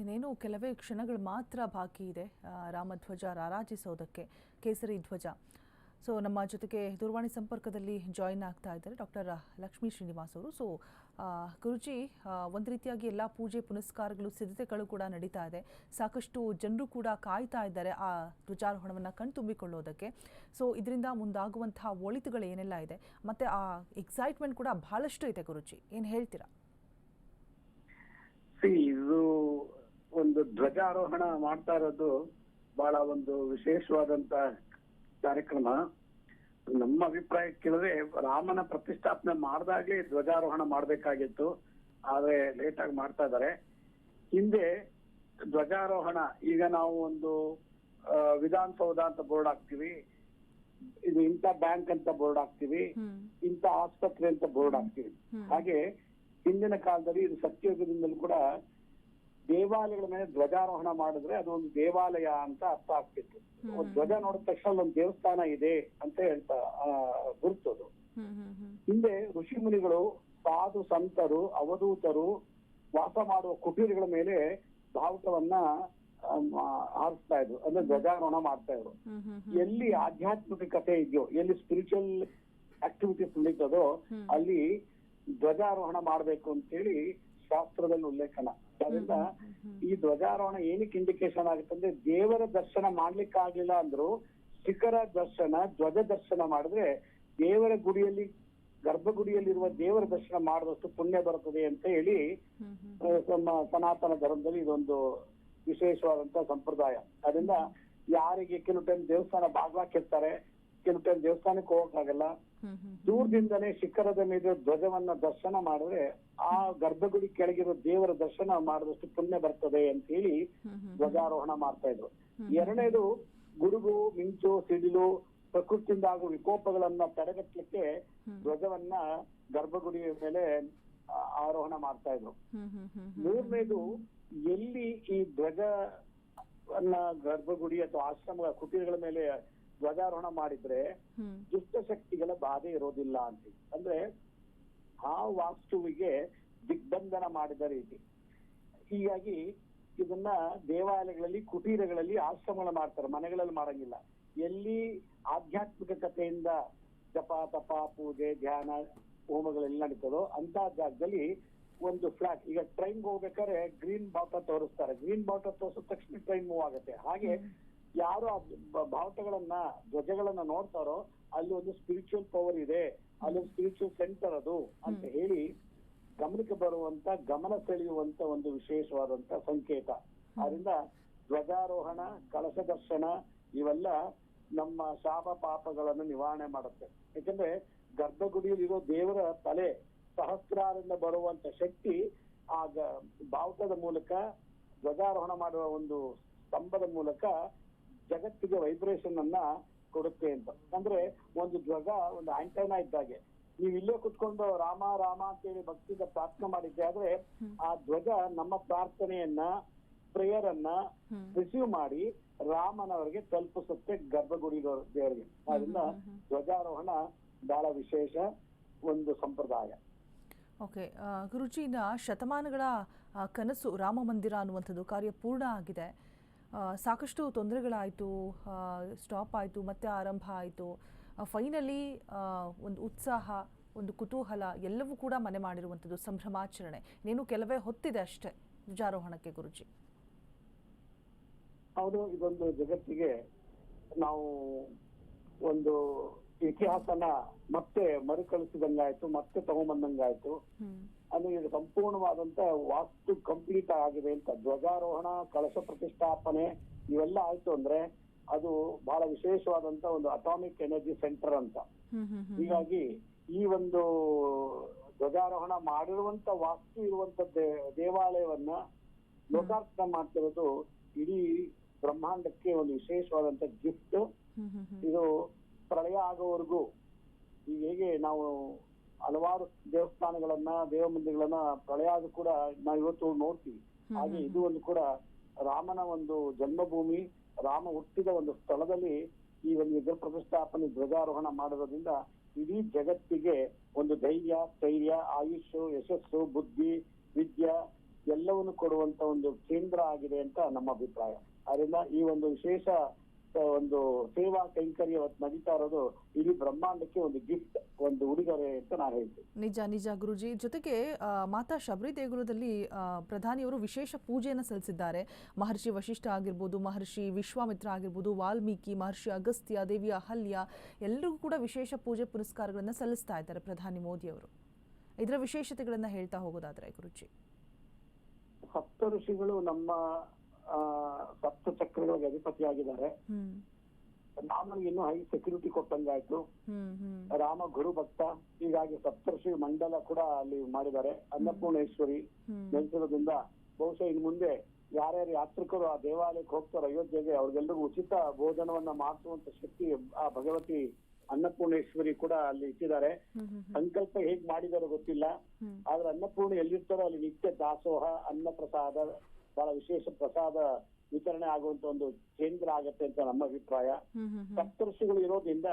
ಇನ್ನೇನು ಕೆಲವೇ ಕ್ಷಣಗಳು ಮಾತ್ರ ಬಾಕಿ ಇದೆ ರಾಮಧ್ವಜ ರಾರಾಜಿಸೋದಕ್ಕೆ, ಕೇಸರಿ ಧ್ವಜ. ಸೊ ನಮ್ಮ ಜೊತೆಗೆ ದೂರವಾಣಿ ಸಂಪರ್ಕದಲ್ಲಿ ಜಾಯಿನ್ ಆಗ್ತಾ ಇದ್ದಾರೆ ಡಾಕ್ಟರ್ ಲಕ್ಷ್ಮೀ ಶ್ರೀನಿವಾಸ್ ಅವರು. ಸೊ ಗುರುಜಿ ಒಂದು ರೀತಿಯಾಗಿ ಎಲ್ಲ ಪೂಜೆ ಪುನಸ್ಕಾರಗಳು, ಸಿದ್ಧತೆಗಳು ಕೂಡ ನಡೀತಾ ಇದೆ. ಸಾಕಷ್ಟು ಜನರು ಕೂಡ ಕಾಯ್ತಾ ಇದ್ದಾರೆ ಆ ಧ್ವಜಾರೋಹಣವನ್ನು ಕಣ್ತುಂಬಿಕೊಳ್ಳೋದಕ್ಕೆ ಸೊ ಇದರಿಂದ ಮುಂದಾಗುವಂತಹ ಒಳಿತುಗಳು ಏನೆಲ್ಲ ಇದೆ? ಮತ್ತು ಆ ಎಕ್ಸೈಟ್ಮೆಂಟ್ ಕೂಡ ಬಹಳಷ್ಟು ಇದೆ ಗುರುಜಿ. ಏನು ಹೇಳ್ತೀರಾ? ಇದು ಒಂದು ಧ್ವಜಾರೋಹಣ ಮಾಡ್ತಾ ಇರೋದು ಬಹಳ ಒಂದು ವಿಶೇಷವಾದಂತ ಕಾರ್ಯಕ್ರಮ. ನಮ್ಮ ಅಭಿಪ್ರಾಯ ಕೇಳಿದ್ರೆ ರಾಮನ ಪ್ರತಿಷ್ಠಾಪನೆ ಮಾಡಿದಾಗ್ಲೇ ಧ್ವಜಾರೋಹಣ ಮಾಡ್ಬೇಕಾಗಿತ್ತು. ಆದ್ರೆ ಲೇಟ್ ಆಗಿ ಮಾಡ್ತಾ ಇದ್ದಾರೆ. ಹಿಂದೆ ಧ್ವಜಾರೋಹಣ ಈಗ ನಾವು ಒಂದು ವಿಧಾನಸೌಧ ಅಂತ ಬೋರ್ಡ್ ಹಾಕ್ತಿವಿ. ಇದು ಇಂಥ ಬ್ಯಾಂಕ್ ಅಂತ ಬೋರ್ಡ್ ಹಾಕ್ತಿವಿ. ಇಂಥ ಆಸ್ಪತ್ರೆ ಅಂತ ಬೋರ್ಡ್ ಹಾಕ್ತಿವಿ. ಹಾಗೆ ಹಿಂದಿನ ಕಾಲದಲ್ಲಿ ಇದು ಸತ್ಯಯುಗದಿಂದಲೂ ಕೂಡ ದೇವಾಲಯಗಳ ಮೇಲೆ ಧ್ವಜಾರೋಹಣ ಮಾಡಿದ್ರೆ ಅದೊಂದು ದೇವಾಲಯ ಅಂತ ಅರ್ಥ ಆಗ್ತಿತ್ತು. ಧ್ವಜ ನೋಡಿದ ತಕ್ಷಣ ಒಂದು ದೇವಸ್ಥಾನ ಇದೆ ಅಂತ ಹೇಳ್ತಾ ಆ, ಗುರುತದು ಹಿಂದೆ ಋಷಿ ಮುನಿಗಳು ಸಾಧು ಸಂತರು ಅವಧೂತರು ವಾಸ ಮಾಡುವ ಕುಟೀರಗಳ ಮೇಲೆ ಭಾವುಟವನ್ನ ಆರಿಸ್ತಾ ಹಾರಿಸ್ತಾ ಇದ್ರು. ಅಂದ್ರೆ ಧ್ವಜಾರೋಹಣ ಮಾಡ್ತಾ ಇದ್ರು. ಎಲ್ಲಿ ಆಧ್ಯಾತ್ಮಿಕ ಎಲ್ಲಿ ಆಧ್ಯಾತ್ಮಿಕತೆ ಇದೆಯೋ ಎಲ್ಲಿ ಸ್ಪಿರಿಚುವಲ್ ಆಕ್ಟಿವಿಟೀಸ್ ನಡೀತದೋ ಅಲ್ಲಿ ಧ್ವಜಾರೋಹಣ ಮಾಡ್ಬೇಕು ಅಂತೇಳಿ ಶಾಸ್ತ್ರದಲ್ಲಿ ಉಲ್ಲೇಖನ. ಅದರಿಂದ ಈ ಧ್ವಜಾರೋಹಣ ಏನಕ್ಕೆ ಇಂಡಿಕೇಶನ್ ಆಗುತ್ತೆ ಅಂದ್ರೆ ದೇವರ ದರ್ಶನ ಮಾಡ್ಲಿಕ್ಕೆ ಆಗ್ಲಿಲ್ಲ ಅಂದ್ರು ಶಿಖರ ದರ್ಶನ ಧ್ವಜ ದರ್ಶನ ಮಾಡಿದ್ರೆ ದೇವರ ಗುಡಿಯಲ್ಲಿ ಗರ್ಭಗುಡಿಯಲ್ಲಿರುವ ದೇವರ ದರ್ಶನ ಮಾಡಿದಷ್ಟು ಪುಣ್ಯ ಬರುತ್ತದೆ ಅಂತ ಹೇಳಿ ನಮ್ಮ ಸನಾತನ ಧರ್ಮದಲ್ಲಿ ಇದೊಂದು ವಿಶೇಷವಾದಂತ ಸಂಪ್ರದಾಯ. ಅದರಿಂದ ಯಾರಿಗೆ ಕೆಲವು ಟೈಮ್ ದೇವಸ್ಥಾನ ಬಾಗ್ಲಾಕಿರ್ತಾರೆ ಕೆಲವು ಟೈಮ್ ದೇವಸ್ಥಾನಕ್ಕೆ ಹೋಗಕ್ಕಾಗಲ್ಲ. ದೂರದಿಂದನೇ ಶಿಖರದ ಮೇಲೆ ಧ್ವಜವನ್ನ ದರ್ಶನ ಮಾಡಿದ್ರೆ ಆ ಗರ್ಭಗುಡಿ ಕೆಳಗಿರೋ ದೇವರ ದರ್ಶನ ಮಾಡಿದಷ್ಟು ಪುಣ್ಯ ಬರ್ತದೆ ಅಂತ ಹೇಳಿ ಧ್ವಜಾರೋಹಣ ಮಾಡ್ತಾ ಇದ್ರು. ಎರಡನೇದು ಗುಡುಗು ಮಿಂಚು ಸಿಡಿಲು ಪ್ರಕೃತಿಯಿಂದ ಆಗುವ ವಿಕೋಪಗಳನ್ನ ತಡೆಗಟ್ಟಲಿಕ್ಕೆ ಧ್ವಜವನ್ನ ಗರ್ಭಗುಡಿಯ ಮೇಲೆ ಆರೋಹಣ ಮಾಡ್ತಾ ಇದ್ರು. ಮೂರನೇದು ಎಲ್ಲಿ ಈ ಧ್ವಜ ಗರ್ಭಗುಡಿ ಅಥವಾ ಆಶ್ರಮಗಳ ಕುಟೀರಗಳ ಮೇಲೆ ಧ್ವಜಾರೋಹಣ ಮಾಡಿದ್ರೆ ದುಷ್ಟ ಶಕ್ತಿಗಳ ಬಾಧೆ ಇರೋದಿಲ್ಲ ಅಂತ ಅಂದ್ರೆ ಆ ವಾಸ್ತುವಿಗೆ ದಿಗ್ಬಂಧನ ಮಾಡಿದ ರೀತಿ. ಹೀಗಾಗಿ ಇದನ್ನ ದೇವಾಲಯಗಳಲ್ಲಿ ಕುಟೀರಗಳಲ್ಲಿ ಆಶ್ರಮಗಳು ಮಾಡ್ತಾರೆ ಮನೆಗಳಲ್ಲಿ ಮಾಡಂಗಿಲ್ಲ. ಎಲ್ಲಿ ಆಧ್ಯಾತ್ಮಿಕ ಕಥೆಯಿಂದ ಜಪ ತಪ ಪೂಜೆ ಧ್ಯಾನ ಹೋಮಗಳೆಲ್ಲ ನಡೀತದೋ ಅಂತ ಜಾಗದಲ್ಲಿ ಒಂದು ಫ್ಲಾಟ್. ಈಗ ಟ್ರೈನ್ ಹೋಗ್ಬೇಕಾದ್ರೆ ಗ್ರೀನ್ ಬಾವುಟ ತೋರಿಸ್ತಾರೆ. ಗ್ರೀನ್ ಬಾವುಟ ತೋರಿಸಿದ ತಕ್ಷಣ ಟ್ರೈನ್ ಮೂವ್ ಆಗುತ್ತೆ. ಹಾಗೆ ಯಾರು ಆ ಬಾವುಟಗಳನ್ನ ಧ್ವಜಗಳನ್ನ ನೋಡ್ತಾರೋ ಅಲ್ಲಿ ಒಂದು ಸ್ಪಿರಿಚುವಲ್ ಪವರ್ ಇದೆ. ಅಲ್ಲಿ ಒಂದು ಸ್ಪಿರಿಚುವಲ್ ಸೆಂಟರ್ ಅದು ಅಂತ ಹೇಳಿ ಗಮನಕ್ಕೆ ಬರುವಂತ ಗಮನ ಸೆಳೆಯುವಂತ ಒಂದು ವಿಶೇಷವಾದಂತ ಸಂಕೇತ. ಆದ್ರಿಂದ ಧ್ವಜಾರೋಹಣ ಕಳಶ ದರ್ಶನ ಇವೆಲ್ಲ ನಮ್ಮ ಶಾಪ ಪಾಪಗಳನ್ನು ನಿವಾರಣೆ ಮಾಡುತ್ತೆ. ಯಾಕಂದ್ರೆ ಗರ್ಭಗುಡಿಯಲ್ಲಿರೋ ದೇವರ ತಲೆ ಸಹಸ್ರಾರಿಂದ ಬರುವಂತ ಶಕ್ತಿ ಆ ಬಾವುಟದ ಮೂಲಕ ಧ್ವಜಾರೋಹಣ ಮಾಡುವ ಒಂದು ಸ್ತಂಭದ ಮೂಲಕ ಜಗತ್ತಿಗೆ ವೈಬ್ರೇಷನ್ ಅನ್ನ ಕೊಡುತ್ತೆ ಅಂತ. ಅಂದ್ರೆ ಒಂದು ಧ್ವಜ ಒಂದು ಆಂಟೈನಾ ಇದ್ದಾಗೆ. ನೀವು ಇಲ್ಲೇ ಕುತ್ಕೊಂಡು ರಾಮ ರಾಮ ಅಂತೇಳಿ ಭಕ್ತಿಯಿಂದ ಪ್ರಾರ್ಥನೆ ಮಾಡಿದ್ದೆ ಆದ್ರೆ ಆ ಧ್ವಜ ನಮ್ಮ ಪ್ರಾರ್ಥನೆಯನ್ನ ಪ್ರೇಯರ್ ಅನ್ನ ರಿಸೀವ್ ಮಾಡಿ ರಾಮನವರಿಗೆ ತಲುಪಿಸುತ್ತೆ ಗರ್ಭಗುಡಿ ದೇವರಿಗೆ. ಆದ್ರಿಂದ ಧ್ವಜಾರೋಹಣ ಬಹಳ ವಿಶೇಷ ಒಂದು ಸಂಪ್ರದಾಯ. ಓಕೆ ಗುರುಜಿ ಶತಮಾನಗಳ ಕನಸು ರಾಮ ಮಂದಿರ ಅನ್ನುವಂಥದ್ದು ಕಾರ್ಯ ಪೂರ್ಣ ಆಗಿದೆ. ಸಾಕಷ್ಟು ತೊಂದರೆಗಳಾಯಿತು ಸ್ಟಾಪ್ ಆಯಿತು ಮತ್ತೆ ಆರಂಭ ಆಯಿತು. ಫೈನಲಿ ಒಂದು ಉತ್ಸಾಹ ಒಂದು ಕುತೂಹಲ ಎಲ್ಲವೂ ಕೂಡ ಮನೆ ಮಾಡಿರುವಂಥದ್ದು ಸಂಭ್ರಮಾಚರಣೆ. ನೀನು ಕೆಲವೇ ಹೊತ್ತಿದೆ ಅಷ್ಟೇ ಧ್ವಜಾರೋಹಣಕ್ಕೆ ಗುರುಜಿ. ಹೌದು ಇದೊಂದು ಜಗತ್ತಿಗೆ ನಾವು ಒಂದು ಇತಿಹಾಸನ ಮತ್ತೆ ಮರುಕಳಿಸಿದಂಗಾಯ್ತು ಮತ್ತೆ ತಗೊಂಬಂದಂಗಾಯ್ತು. ಈಗ ಸಂಪೂರ್ಣವಾದಂತ ವಾಸ್ತು ಕಂಪ್ಲೀಟ್ ಆಗಿದೆ ಅಂತ. ಧ್ವಜಾರೋಹಣ ಕಳಶ ಪ್ರತಿಷ್ಠಾಪನೆ ಇವೆಲ್ಲ ಆಯ್ತು ಅಂದ್ರೆ ಅದು ಬಹಳ ವಿಶೇಷವಾದಂತ ಒಂದು ಅಟಾಮಿಕ್ ಎನರ್ಜಿ ಸೆಂಟರ್ ಅಂತ. ಹೀಗಾಗಿ ಈ ಒಂದು ಧ್ವಜಾರೋಹಣ ಮಾಡಿರುವಂತ ವಾಸ್ತು ಇರುವಂತ ದೇವಾಲಯವನ್ನ ಲೋಕಾರ್ಪಣೆ ಮಾಡ್ತಿರೋದು ಇಡೀ ಬ್ರಹ್ಮಾಂಡಕ್ಕೆ ಒಂದು ವಿಶೇಷವಾದಂತ ಗಿಫ್ಟ್ ಇದು ಪ್ರಳಯ ಆಗೋವರೆಗೂ. ಈಗ ಹೇಗೆ ನಾವು ಹಲವಾರು ದೇವಸ್ಥಾನಗಳನ್ನ ದೇವ ಮಂದಿರಗಳನ್ನ ಪ್ರಳಯಾದ ಕೂಡ ನಾವು ಇವತ್ತು ನೋಡ್ತೀವಿ. ಹಾಗೆ ಇದು ಒಂದು ಕೂಡ ರಾಮನ ಒಂದು ಜನ್ಮಭೂಮಿ ರಾಮ ಹುಟ್ಟಿದ ಒಂದು ಸ್ಥಳದಲ್ಲಿ ಈ ಒಂದು ವಿಗ್ರಹ ಪ್ರತಿಷ್ಠಾಪನೆ ಧ್ವಜಾರೋಹಣ ಮಾಡೋದ್ರಿಂದ ಇಡೀ ಜಗತ್ತಿಗೆ ಒಂದು ಧೈರ್ಯ ಸ್ಥೈರ್ಯ ಆಯುಷ್ ಯಶಸ್ಸು ಬುದ್ಧಿ ವಿದ್ಯೆ ಎಲ್ಲವನ್ನು ಕೊಡುವಂತ ಒಂದು ಕೇಂದ್ರ ಆಗಿದೆ ಅಂತ ನಮ್ಮ ಅಭಿಪ್ರಾಯ. ಅದರಿಂದ ಈ ಒಂದು ವಿಶೇಷ ಒಂದು ಸೇವಾ ಕೈಂಕರ್ಯ ನಡೀತಾ ಇರೋದು ಇಡೀ ಬ್ರಹ್ಮಾಂಡಕ್ಕೆ ಒಂದು ಗಿಫ್ಟ್ ಒಂದು ಉಡುಗೊರೆ ಅಂತ ನಾನು ಹೇಳ್ತೀನಿ. ನಿಜ ನಿಜ ಗುರುಜಿ. ಜೊತೆಗೆ ಮಾತಾ ಶಬರಿ ದೇಗುಲದಲ್ಲಿ ಪ್ರಧಾನಿಯವರು ವಿಶೇಷ ಪೂಜೆಯನ್ನು ಸಲ್ಲಿಸಿದ್ದಾರೆ. ಮಹರ್ಷಿ ವಶಿಷ್ಠ ಆಗಿರ್ಬೋದು ಮಹರ್ಷಿ ವಿಶ್ವಾಮಿತ್ರ ಆಗಿರ್ಬೋದು ವಾಲ್ಮೀಕಿ ಮಹರ್ಷಿ ಅಗಸ್ತ್ಯ ದೇವಿ ಅಹಲ್ಯ ಎಲ್ಲರಿಗೂ ಕೂಡ ವಿಶೇಷ ಪೂಜೆ ಪುರಸ್ಕಾರಗಳನ್ನು ಸಲ್ಲಿಸ್ತಾ ಇದ್ದಾರೆ ಪ್ರಧಾನಿ ಮೋದಿಯವರು. ಇದರ ವಿಶೇಷತೆಗಳನ್ನು ಹೇಳ್ತಾ ಹೋಗೋದಾದ್ರೆ ಗುರುಜಿ. ಸಪ್ತ ಋಷಿಗಳು ನಮ್ಮ ಸಪ್ತ ಚಕ್ರಗಳಿಗೆ ಅಧಿಪತಿಯಾಗಿದ್ದಾರೆ. ರಾಮನಿಗೆ ಇನ್ನೂ ಹೈ ಸೆಕ್ಯೂರಿಟಿ ಕೊಟ್ಟಂಗಾಯ್ತು ರಾಮ ಗುರು ಭಕ್ತ ಹೀಗಾಗಿ ಸಪ್ತರ್ಷಿ ಮಂಡಲ ಕೂಡ ಅಲ್ಲಿ ಮಾಡಿದ್ದಾರೆ. ಅನ್ನಪೂರ್ಣೇಶ್ವರಿ ನೆಲೆಸಿರೋದ್ರಿಂದ ಬಹುಶಃ ಇನ್ ಮುಂದೆ ಯಾರ್ಯಾರು ಯಾತ್ರಿಕರು ಆ ದೇವಾಲಯಕ್ಕೆ ಹೋಗ್ತಾರೆ ಅಯೋಧ್ಯೆಗೆ ಅವ್ರಿಗೆಲ್ಲರಿಗೂ ಉಚಿತ ಭೋಜನವನ್ನ ಮಾಡಿಸುವಂತ ಶಕ್ತಿ ಆ ಭಗವತಿ ಅನ್ನಪೂರ್ಣೇಶ್ವರಿ ಕೂಡ ಅಲ್ಲಿ ಇಟ್ಟಿದ್ದಾರೆ. ಸಂಕಲ್ಪ ಹೇಗ್ ಮಾಡಿದಾರೋ ಗೊತ್ತಿಲ್ಲ. ಆದ್ರೆ ಅನ್ನಪೂರ್ಣ ಎಲ್ಲಿರ್ತಾರೋ ಅಲ್ಲಿ ನಿತ್ಯ ದಾಸೋಹ ಅನ್ನ ಪ್ರಸಾದ ಬಹಳ ವಿಶೇಷ ಪ್ರಸಾದ ವಿತರಣೆ ಆಗುವಂತ ಒಂದು ಕೇಂದ್ರ ಆಗತ್ತೆ ಅಂತ ನಮ್ಮ ಅಭಿಪ್ರಾಯ. ಸಪ್ತರ್ಷಿಗಳು ಸಪ್ತಋಷಿಗಳು ಇರೋದ್ರಿಂದ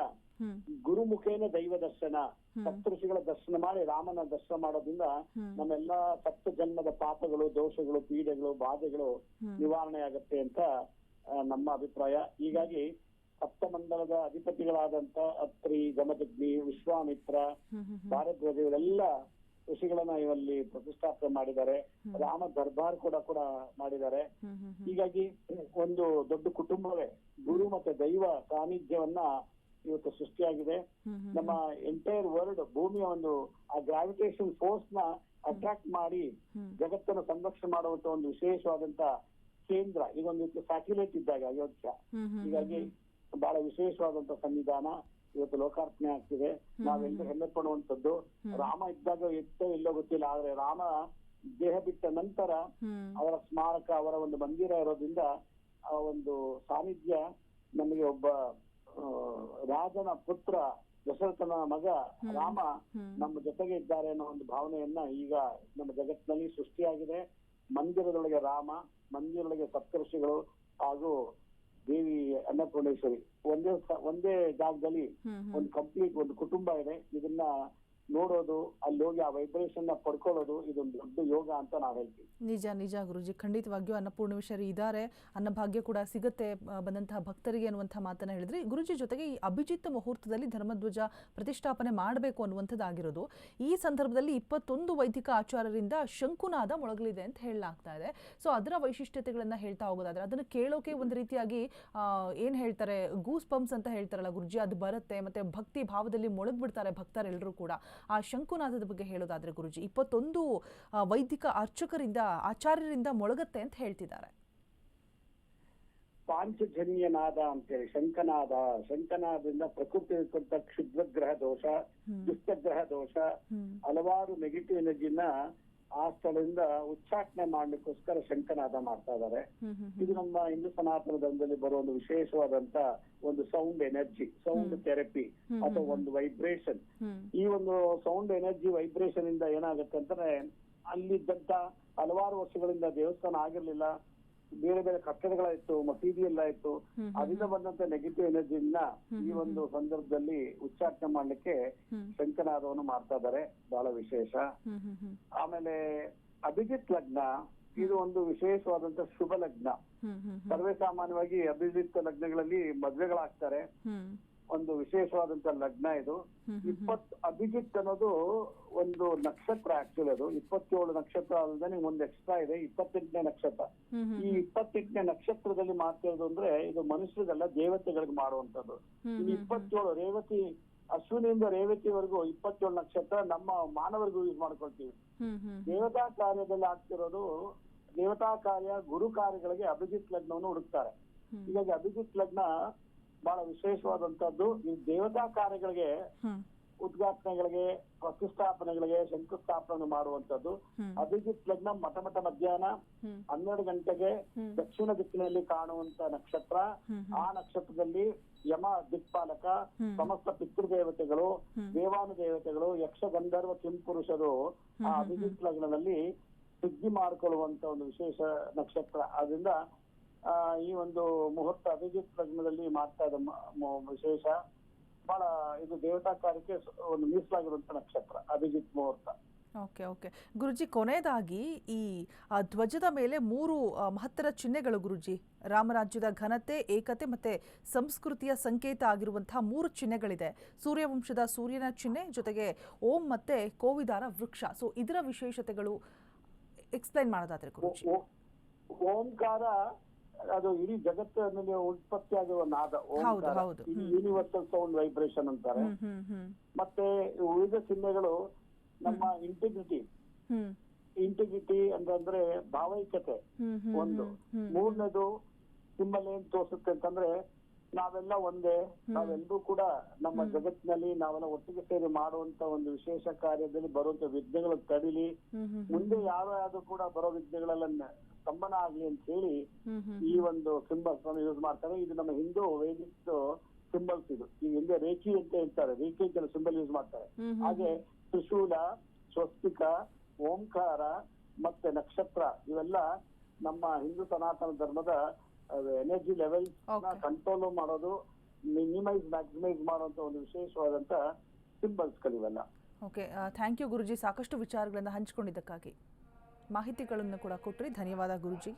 ಗುರುಮುಖೇನ ದೈವ ದರ್ಶನ ಸಪ್ತರ್ಷಿಗಳ ಸಪ್ತಋಷಿಗಳ ದರ್ಶನ ಮಾಡಿ ರಾಮನ ದರ್ಶನ ಮಾಡೋದ್ರಿಂದ. ನಮ್ಮೆಲ್ಲಾ ಸಪ್ತ ಜನ್ಮದ ಪಾಪಗಳು ದೋಷಗಳು ಪೀಡೆಗಳು ಬಾಧೆಗಳು ನಿವಾರಣೆ ಆಗತ್ತೆ ಅಂತ ನಮ್ಮ ಅಭಿಪ್ರಾಯ. ಹೀಗಾಗಿ ಸಪ್ತಮಂಡಲದ ಅಧಿಪತಿಗಳಾದಂತ ಅತ್ರಿ ಗಮದಗ್ನಿ ವಿಶ್ವಾಮಿತ್ರ ಭಾರದ್ವಾಜ ಇವರೆಲ್ಲ ಋಷಿಗಳನ್ನ ಇವಲ್ಲಿ ಪ್ರತಿಷ್ಠಾಪನೆ ಮಾಡಿದ್ದಾರೆ. ರಾಮ ದರ್ಬಾರ್ ಕೂಡ ಕೂಡ ಮಾಡಿದ್ದಾರೆ. ಹೀಗಾಗಿ ಒಂದು ದೊಡ್ಡ ಕುಟುಂಬವೇ ಗುರು ಮತ್ತೆ ದೈವ ಸಾನ್ನಿಧ್ಯವನ್ನ ಇವತ್ತು ಸೃಷ್ಟಿಯಾಗಿದೆ. ನಮ್ಮ ಎಂಟೈರ್ ವರ್ಲ್ಡ್ ಭೂಮಿಯ ಒಂದು ಆ ಗ್ರಾವಿಟೇಷನ್ ಫೋರ್ಸ್ನ ಅಟ್ರಾಕ್ಟ್ ಮಾಡಿ. ಜಗತ್ತನ್ನು ಸಂರಕ್ಷಣೆ ಮಾಡುವಂತ ಒಂದು ವಿಶೇಷವಾದಂತ ಕೇಂದ್ರ ಇದೊಂದು ರೀತಿ ಸ್ಯಾಟಲೈಟ್ ಇದ್ದಾಗ ಅಯೋಧ್ಯ. ಹೀಗಾಗಿ ಬಹಳ ವಿಶೇಷವಾದಂತ ಸನ್ನಿಧಾನ ಇವತ್ತು ಲೋಕಾರ್ಪಣೆ ಆಗ್ತಿದೆ. ನಾವೆಲ್ಲರೂ ಹೆಮ್ಮೆ ಪಡುವಂತದ್ದು ರಾಮ ಇದ್ದಾಗ ಎಷ್ಟೋ ಎಲ್ಲೋ ಗೊತ್ತಿಲ್ಲ. ಆದ್ರೆ ರಾಮ ದೇಹ ಬಿಟ್ಟ ನಂತರ ಅವರ ಸ್ಮಾರಕ ಅವರ ಒಂದು ಮಂದಿರ ಇರೋದ್ರಿಂದ ಆ ಒಂದು ಸಾನ್ನಿಧ್ಯ ನಮಗೆ ಒಬ್ಬ ರಾಜನ ಪುತ್ರ ದಶರಥನ ಮಗ ರಾಮ ನಮ್ಮ ಜೊತೆಗೆ ಇದ್ದಾರೆ ಅನ್ನೋ ಒಂದು ಭಾವನೆಯನ್ನ ಈಗ ನಮ್ಮ ಜಗತ್ತಿನಲ್ಲಿ ಸೃಷ್ಟಿಯಾಗಿದೆ. ಮಂದಿರದೊಳಗೆ ರಾಮ ಮಂದಿರದೊಳಗೆ ಸಪ್ತರ್ಷಿಗಳು ಹಾಗೂ ದೇವಿ ಅನ್ನಪೂರ್ಣೇಶ್ವರಿ. ಒಂದೇ ಒಂದೇ ಜಾಗದಲ್ಲಿ ಒಂದು ಕಂಪ್ಲೀಟ್ ಒಂದು ಕುಟುಂಬ ಇದೆ. ಇದನ್ನ ನೋಡೋದು, ಅಲ್ಲಿ ಹೋಗಿ ಆ ವೈಬ್ರೇಷನ್ನ ಪಡ್ಕೊಳ್ಳೋದು ಇದೊಂದು ದೊಡ್ಡ ಯೋಗ ಅಂತ ನಾವು ಹೇಳ್ತೀವಿ. ನಿಜ ನಿಜ ಗುರುಜಿ. ಖಂಡಿತವಾಗಿಯೂ ಅನ್ನಪೂರ್ಣೇಶ್ವರಿ ಇದ್ದಾರೆ. ಅನ್ನಭಾಗ್ಯ ಕೂಡ ಸಿಗುತ್ತೆ ಬಂದಂತಹ ಭಕ್ತರಿಗೆ ಅನ್ನುವಂತಹ ಮಾತನ್ನ ಹೇಳಿದ್ರಿ. ಗುರುಜಿ, ಜೊತೆಗೆ ಈ ಅಭಿಜಿತ್ ಮುಹೂರ್ತದಲ್ಲಿ ಧರ್ಮಧ್ವಜ ಪ್ರತಿಷ್ಠಾಪನೆ ಮಾಡಬೇಕು ಅನ್ನುವಂಥದ್ದಾಗಿರೋದು. ಈ ಸಂದರ್ಭದಲ್ಲಿ ಇಪ್ಪತ್ತೊಂದು ವೈದಿಕ ಆಚಾರ್ಯರಿಂದ ಶಂಕುನಾದ ಮೊಳಗಲಿದೆ ಅಂತ ಹೇಳಲಾಗ್ತಾ ಇದೆ. ಸೊ ಅದರ ವೈಶಿಷ್ಟ್ಯತೆಗಳನ್ನ ಹೇಳ್ತಾ ಹೋಗೋದಾದ್ರೆ, ಅದನ್ನು ಕೇಳೋಕೆ ಒಂದು ರೀತಿಯಾಗಿ ಏನ್ ಹೇಳ್ತಾರೆ ಗೂಸ್ ಪಂಪ್ಸ್ ಅಂತ ಹೇಳ್ತಾರಲ್ಲ ಗುರುಜಿ. ಅದು ಬರುತ್ತೆ, ಮತ್ತೆ ಭಕ್ತಿ ಭಾವದಲ್ಲಿ ಮೊಳಗ್ಬಿಡ್ತಾರೆ ಭಕ್ತರೆಲ್ಲರೂ ಕೂಡ. ಆ ಶಂಕುನಾದದ ಬಗ್ಗೆ ಹೇಳೋದಾದರೆ ಗುರುಜಿ ಇಪ್ಪತ್ತೊಂದು ವೈದಿಕ ಅರ್ಚಕರಿಂದ ಆಚಾರ್ಯರಿಂದ ಮೊಳಗತ್ತೆ ಅಂತ ಹೇಳ್ತಿದ್ದಾರೆ ಪಾಂಚಜನ್ಯನಾದ ಅಂತೇಳಿ ಶಂಕನಾದ ಶಂಕನಾದದಿಂದ ಪ್ರಕೃತಿ ಕ್ಷುದ್ರಗ್ರಹ ದೋಷ. ದುಷ್ಟಗ್ರಹ ದೋಷ ಹಲವಾರು ನೆಗೆಟಿವ್ ಎನರ್ಜಿನ ಆ ಸ್ಥಳದಿಂದ ಉಚ್ಚಾಟನೆ ಮಾಡ್ಲಿಕ್ಕೋಸ್ಕರ ಶಂಕನಾದ ಮಾಡ್ತಾ ಇದ್ದಾರೆ. ಇದು ನಮ್ಮ ಹಿಂದೂ ಸನಾತನ ಧರ್ಮದಲ್ಲಿ ಬರುವ ಒಂದು ವಿಶೇಷವಾದಂತ ಒಂದು ಸೌಂಡ್ ಎನರ್ಜಿ ಸೌಂಡ್ ಥೆರಪಿ ಅಥವಾ ಒಂದು ವೈಬ್ರೇಷನ್ ಈ ಒಂದು ಸೌಂಡ್ ಎನರ್ಜಿ ವೈಬ್ರೇಷನ್ ಇಂದ ಏನಾಗುತ್ತೆ ಅಂತಂದ್ರೆ ಅಲ್ಲಿದ್ದಂತ ಹಲವಾರು ವರ್ಷಗಳಿಂದ ದೇವಸ್ಥಾನ ಆಗಿರ್ಲಿಲ್ಲ ಬೇರೆ ಬೇರೆ ಕಟ್ಟಡಗಳಾಯ್ತು ಮಸೀದಿ ಎಲ್ಲ ಇತ್ತು ಹ್ಮ್, ಅದರಿಂದ ಬಂದಂತ ನೆಗೆಟಿವ್ ಎನರ್ಜಿನ ಈ ಒಂದು ಸಂದರ್ಭದಲ್ಲಿ ಉಚ್ಚಾಟನೆ ಮಾಡ್ಲಿಕ್ಕೆ. ಶಂಕನಾದವನ್ನು ಮಾಡ್ತಾ ಇದ್ದಾರೆ ಬಹಳ ವಿಶೇಷ. ಆಮೇಲೆ ಅಭಿಜಿತ್ ಲಗ್ನ ಇದು ಒಂದು ವಿಶೇಷವಾದಂತ ಶುಭ ಲಗ್ನ. ಸರ್ವೇ ಸಾಮಾನ್ಯವಾಗಿ ಅಭಿಜಿತ್ ಲಗ್ನಗಳಲ್ಲಿ ಮದ್ವೆಗಳಾಗ್ತಾರೆ. ಒಂದು ವಿಶೇಷವಾದಂತ ಲಗ್ನ ಇದು. ಇಪ್ಪತ್ ಅಭಿಜಿತ್ ಅನ್ನೋದು ಒಂದು ನಕ್ಷತ್ರ ಆಕ್ಚುಲಿ ಅದು. ಇಪ್ಪತ್ತೇಳು ನಕ್ಷತ್ರ ಅಲ್ಲದೆ ನಿಮ್ಗೆ ಒಂದು ಎಕ್ಸ್ಟ್ರಾ ಇದೆ ಇಪ್ಪತ್ತೆಂಟನೇ ನಕ್ಷತ್ರ. ಈ ಇಪ್ಪತ್ತೆಂಟನೇ ನಕ್ಷತ್ರದಲ್ಲಿ ಮಾಡ್ತಿರೋದು ಅಂದ್ರೆ ಇದು ಮನುಷ್ಯರಿಗೆಲ್ಲ ದೇವತೆಗಳಿಗೆ ಮಾಡುವಂತದ್ದು ಈ ಇಪ್ಪತ್ತೇಳು ರೇವತಿ ಅಶ್ವಿನಿಯಿಂದ ರೇವತಿವರೆಗೂ ಇಪ್ಪತ್ತೇಳು ನಕ್ಷತ್ರ ನಮ್ಮ ಮಾನವರಿಗೂ ಯೂಸ್ ಮಾಡ್ಕೊಳ್ತೀವಿ. ದೇವತಾ ಕಾರ್ಯದಲ್ಲಿ ಆಗ್ತಿರೋದು ದೇವತಾ ಕಾರ್ಯ ಗುರು ಕಾರ್ಯಗಳಿಗೆ ಅಭಿಜಿತ್ ಲಗ್ನವನ್ನು ಹುಡುಕ್ತಾರೆ. ಹೀಗಾಗಿ ಅಭಿಜಿತ್ ಲಗ್ನ ಬಹಳ ವಿಶೇಷವಾದಂತದ್ದು ಈ ದೇವತಾ ಕಾರ್ಯಗಳಿಗೆ ಉದ್ಘಾಟನೆಗಳಿಗೆ ಪ್ರತಿಷ್ಠಾಪನೆಗಳಿಗೆ ಶಂಕುಸ್ಥಾಪನೆ ಮಾಡುವಂತದ್ದು. ಅಭಿಜಿತ್ ಲಗ್ನ ಮಠ ಮಠ ಮಧ್ಯಾಹ್ನ ಹನ್ನೆರಡು ಗಂಟೆಗೆ ದಕ್ಷಿಣ ದಿಕ್ಕಿನಲ್ಲಿ ಕಾಣುವಂತ ನಕ್ಷತ್ರ. ಆ ನಕ್ಷತ್ರದಲ್ಲಿ ಯಮ ದಿಕ್ಪಾಲಕ. ಸಮಸ್ತ ಪಿತೃದೇವತೆಗಳು ದೇವಾನು ದೇವಾನುದೇವತೆಗಳು ಯಕ್ಷ ಗಂಧರ್ವ ಕಿಂಪುರುಷರು ಆ ಅಭಿಜಿತ್ ಲಗ್ನದಲ್ಲಿ ಸುದ್ದಿ ಮಾಡಿಕೊಳ್ಳುವಂತ ಒಂದು ವಿಶೇಷ ನಕ್ಷತ್ರ. ಆದ್ರಿಂದ ಈ ಒಂದು ಮುಹೂರ್ತ ಅಭಿಜಿತ್ ಪ್ರಜ್ಞದಲ್ಲಿ ಮಾಡ್ತಾ ಇದ್ದ ವಿಶೇಷ. ಬಹಳ ಇದು ದೇವತಾ ಕಾರ್ಯಕ್ಕೆ ಒಂದು ಮೀಸಲಾಗಿರುವಂತ ನಕ್ಷತ್ರ ಅಭಿಜಿತ್ ಮುಹೂರ್ತ. Okay okay. ಗುರುಜಿ ಕೊನೆಯದಾಗಿ ಈ ಧ್ವಜದ ಮೇಲೆ ಮೂರು ಮಹತ್ತರ ಚಿಹ್ನೆಗಳು ಗುರುಜಿ. ರಾಮರಾಜ್ಯದ ಘನತೆ ಏಕತೆ ಮತ್ತೆ ಸಂಸ್ಕೃತಿಯ ಸಂಕೇತ ಆಗಿರುವಂತಹ ಮೂರು ಚಿಹ್ನೆಗಳಿದೆ. ಸೂರ್ಯವಂಶದ ಸೂರ್ಯನ ಚಿಹ್ನೆ ಜೊತೆಗೆ ಓಂ ಮತ್ತೆ ಕೋವಿದಾರ ವೃಕ್ಷ. ಸೊ ಇದರ ವಿಶೇಷತೆಗಳು ಎಕ್ಸ್ಪ್ಲೈನ್ ಮಾಡೋದಾದ್ರೆ ಗುರುಜಿ. ಓಂಕಾರ ಅದು ಇಡೀ ಜಗತ್ತಿನಲ್ಲಿ ಉತ್ಪತ್ತಿ ಆಗುವ ನಾದ ಹೌದು. ಯೂನಿವರ್ಸಲ್ ಸೌಂಡ್ ವೈಬ್ರೇಷನ್ ಅಂತಾರೆ. ಮತ್ತೆ ಉಳಿದ ಚಿಹ್ನೆಗಳು ನಮ್ಮ ಇಂಟಿಗ್ರಿಟಿ ಇಂಟಿಗ್ರಿಟಿ ಅಂತಂದ್ರೆ ಭಾವೈಕ್ಯತೆ ಹ್ಮ್ ಒಂದು. ಮೂರನೇದು ಸಿಂಬಲ್ ಏನ್ ತೋರಿಸುತ್ತೆ ಅಂತಂದ್ರೆ ನಾವೆಲ್ಲ ಒಂದೇ. ನಾವೆಲ್ಲರೂ ಕೂಡ ನಮ್ಮ ಜಗತ್ತಿನಲ್ಲಿ ನಾವೆಲ್ಲ ಒಟ್ಟಿಗೆ ಸೇರಿ ಮಾಡುವಂತ ಒಂದು ವಿಶೇಷ ಕಾರ್ಯದಲ್ಲಿ ಬರುವಂತ ವಿಘ್ನಗಳು ತಡಿಲಿ. ಮುಂದೆ ಯಾರು ಕೂಡ ಬರೋ ವಿಘ್ನಗಳೆಲ್ಲ ಸ್ತಂಭನ ಆಗ್ಲಿ ಅಂತ ಹೇಳಿ ಈ ಒಂದು ಸಿಂಬಲ್ಸ್ ಅನ್ನು ಯೂಸ್ ಮಾಡ್ತಾರೆ. ಇದು ನಮ್ಮ ಹಿಂದೂ ವೇದಿಕ್ ಸಿಂಬಲ್ಸ್ ಇದು. ಈ ಹಿಂದೆ ರೇಖಿ ಅಂತ ಹೇಳ್ತಾರೆ. ರೇಖಿ ಅಂತ ಸಿಂಬಲ್ ಯೂಸ್ ಮಾಡ್ತಾರೆ. ಹಾಗೆ ತ್ರಿಶೂಲ ಸ್ವಸ್ತಿಕ ಓಂಕಾರ ಮತ್ತೆ ನಕ್ಷತ್ರ ಇವೆಲ್ಲ ನಮ್ಮ ಹಿಂದೂ ಸನಾತನ ಧರ್ಮದ ಎನರ್ಜಿ ಲೆವೆಲ್. ಕಂಟ್ರೋಲ್ ಮಾಡೋದು ಮಿನಿಮೈಸ್ ಮ್ಯಾಕ್ಸಿಮೈಸ್ ಮಾಡುವಂತ ಒಂದು ವಿಶೇಷವಾದಂತ ಸಿಂಬಲ್ಸ್ ಗಳಿವೆಲ್ಲ ಓಕೆ ಥ್ಯಾಂಕ್ ಯು ಗುರುಜಿ. ಸಾಕಷ್ಟು ವಿಚಾರಗಳನ್ನು ಹಂಚಿಕೊಂಡಿದ್ದಕ್ಕಾಗಿ. ಮಾಹಿತಿಗಳನ್ನು ಕೂಡ ಕೊಟ್ಟರಿ ಧನ್ಯವಾದ ಗುರುಜಿ.